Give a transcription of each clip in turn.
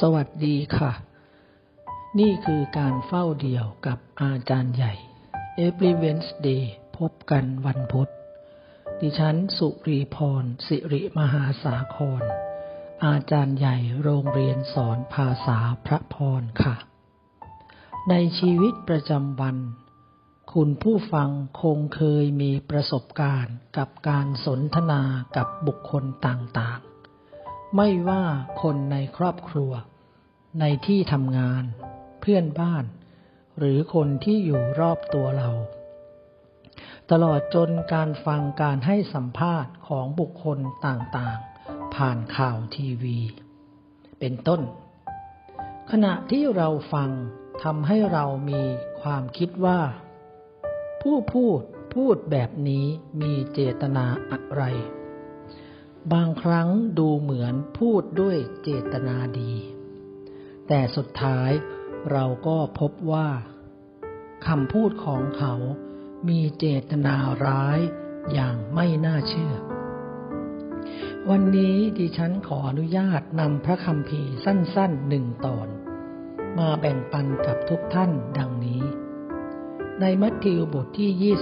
สวัสดีค่ะ นี่คือการเฝ้าเดี่ยวกับอาจารย์ใหญ่ Every Wednesday พบกันวันพุธ ดิฉันสุรีพร สิริมหาสาคร อาจารย์ใหญ่โรงเรียนสอนภาษาพระพรค่ะ ในชีวิตประจำวัน คุณผู้ฟังคงเคยมีประสบการณ์กับการสนทนากับบุคคลต่างๆ ไม่ว่าคนในครอบครัว ในที่ทำงาน เพื่อนบ้าน หรือคนที่อยู่รอบตัวเรา ตลอดจนการฟังการให้สัมภาษณ์ของบุคคลต่างๆ ผ่านข่าวทีวี เป็นต้น ขณะที่เราฟังทำให้เรามีความคิดว่า ผู้พูดพูดแบบนี้มีเจตนาอะไร บางครั้งดูเหมือนพูดด้วยเจตนาดี แต่สุดท้ายเราก็พบว่าคำพูดของเขามีเจตนาร้ายอย่างไม่น่าเชื่อ วันนี้ดิฉันขออนุญาตนำพระคำพีสั้นๆหนึ่งตอน มาแบ่งปันกับทุกท่านดังนี้ ในมัทธิวบทที่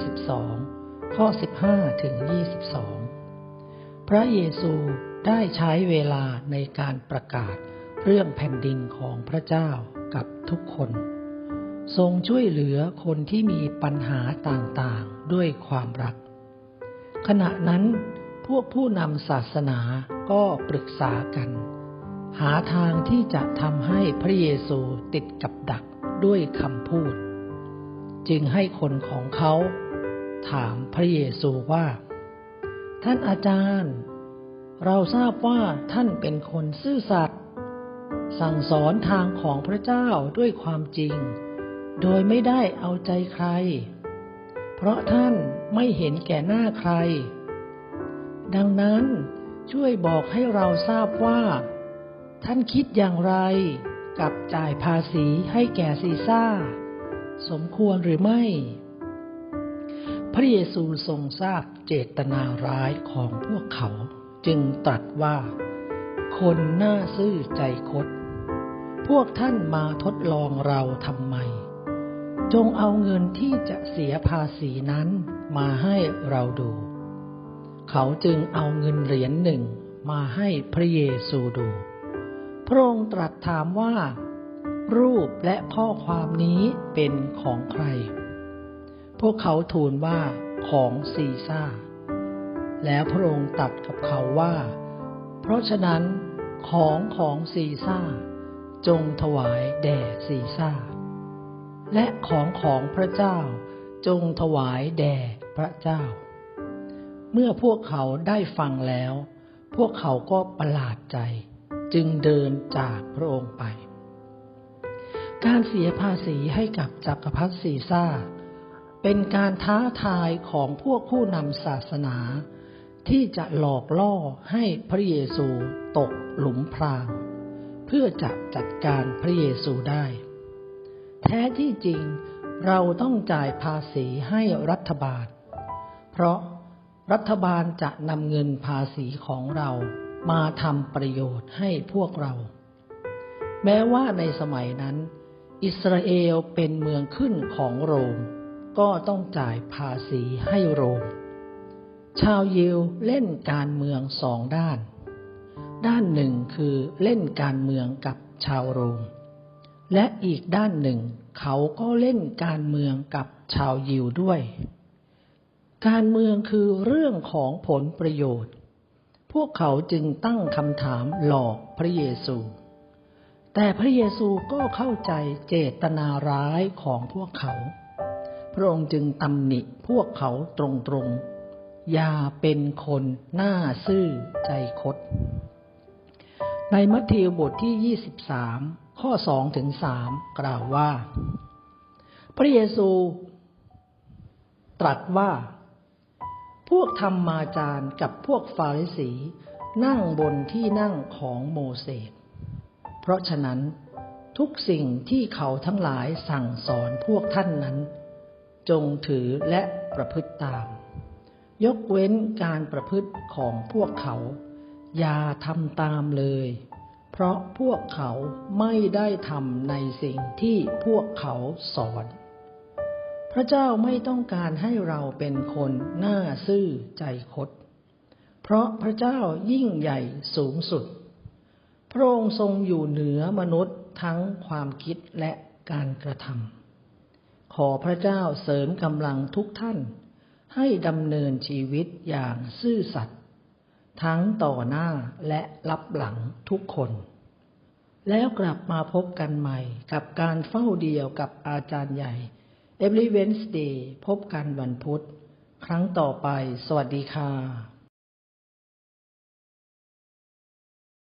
22 ข้อ 15 ถึง 22 พระเยซูได้ใช้เวลาในการประกาศเรื่องแผ่นดินของพระเจ้ากับทุกคน ทรงช่วยเหลือคนที่มีปัญหาต่างๆด้วยความรัก ขณะนั้นพวกผู้นำศาสนาก็ปรึกษากัน หาทางที่จะทำให้พระเยซูติดกับดักด้วยคำพูด จึงให้คนของเขา ถามพระเยซูว่า ท่านอาจารย์ เราทราบว่าท่านเป็นคนซื่อสัตย์สั่งสอนทางของพระเจ้าด้วยความจริง โดยไม่ได้เอาใจใคร เพราะท่านไม่เห็นแก่หน้าใคร ดังนั้นช่วยบอกให้เราทราบว่า ท่านคิดอย่างไรกับจ่ายภาษีให้แก่ซีซ่า สมควรหรือไม่ พระเยซูทรงทราบเจตนาร้ายของพวกเขา จึงตรัสว่า คนหน้าซื่อใจคด พวกท่านมาทดลองเราทำไม จงเอาเงินที่จะเสียภาษีนั้นมาให้เราดู เขาจึงเอาเงินเหรียญหนึ่งมาให้พระเยซูดู พระองค์ตรัสถามว่า รูปและข้อความนี้เป็นของใคร วกเขาทูลว่าของซีซ่า แล้วพระองค์ตรัสกับเขาว่า เพราะฉะนั้นของของซีซ่า จงถวายแด่ซีซ่า และของของพระเจ้าจงถวายแด่พระเจ้า เมื่อพวกเขาได้ฟังแล้ว พวกเขาก็ประหลาดใจ จึงเดินจากพระองค์ไป การเสียภาษีให้กับจักรพรรดิซีซ่า เป็นการท้าทายของพวกผู้นำศาสนา ที่จะหลอกล่อให้พระเยซูตกหลุมพราง เพื่อจะจัดการพระเยซูได้ แท้ที่จริงเราต้องจ่ายภาษีให้รัฐบาล เพราะรัฐบาลจะนำเงินภาษีของเรามาทำประโยชน์ให้พวกเรา แม้ว่าในสมัยนั้น อิสราเอลเป็นเมืองขึ้นของโรม ก็ต้องจ่ายภาษีให้โรม ชาวยิวเล่นการเมืองสองด้าน ด้านหนึ่งคือเล่นการเมืองกับชาวโรม และอีกด้านหนึ่งเขาก็เล่นการเมืองกับชาวยิวด้วย การเมืองคือเรื่องของผลประโยชน์ พวกเขาจึงตั้งคำถามหลอกพระเยซู แต่พระเยซูก็เข้าใจเจตนาร้ายของพวกเขา พระองค์จึงตำหนิพวกเขาตรงๆ อย่าเป็นคนหน้าซื่อใจคด ในมัทธิวบทที่ 23 ข้อ 2 ถึง 3 กล่าวว่า พระเยซูตรัสว่า พวกธรรมาจารย์กับพวกฟาริสีนั่งบนที่นั่งของโมเสส เพราะฉะนั้นทุกสิ่งที่เขาทั้งหลายสั่งสอนพวกท่านนั้น จงถือและประพฤติตาม ยกเว้นการประพฤติของพวกเขา อย่าทำตามเลย เพราะพวกเขาไม่ได้ทำในสิ่งที่พวกเขาสอน พระเจ้าไม่ต้องการให้เราเป็นคนหน้าซื่อใจคด เพราะพระเจ้ายิ่งใหญ่สูงสุด พระองค์ทรงอยู่เหนือมนุษย์ทั้งความคิดและการกระทำ ขอพระเจ้าเสริมกำลังทุกท่าน ให้ดำเนินชีวิตอย่างซื่อสัตย์ทั้งต่อหน้าและรับหลังทุกคน แล้วกลับมาพบกันใหม่กับการเฝ้าเดียวกับอาจารย์ใหญ่ Every Wednesday พบกันวันพุธ ครั้งต่อไป สวัสดีค่ะ